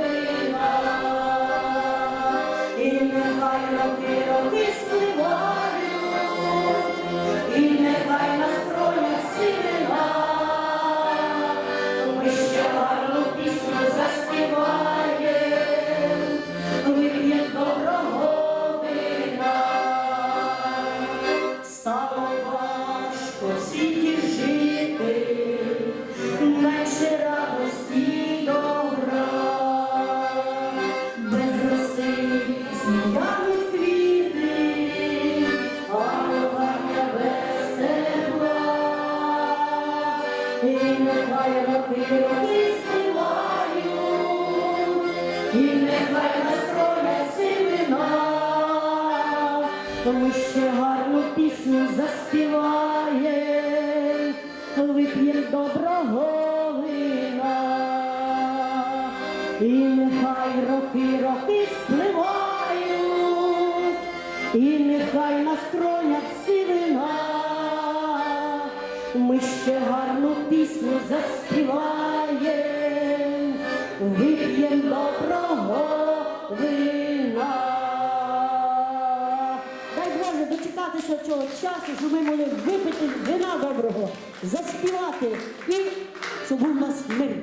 вина. І нехай роки, роки спливають, світі жити, менше радості добра, без роси зміяних квіти, а кохання без тепла. І нехай роки роки співають, і нехай ми ще гарну пісню заспіваєм, вип'єм доброго вина. І нехай роки, роки спливають, і нехай нас кронять сивина, ми ще гарну пісню заспіваєм, дочекатися цього часу, щоб ми могли випити вина доброго, заспівати і щоб у нас мир.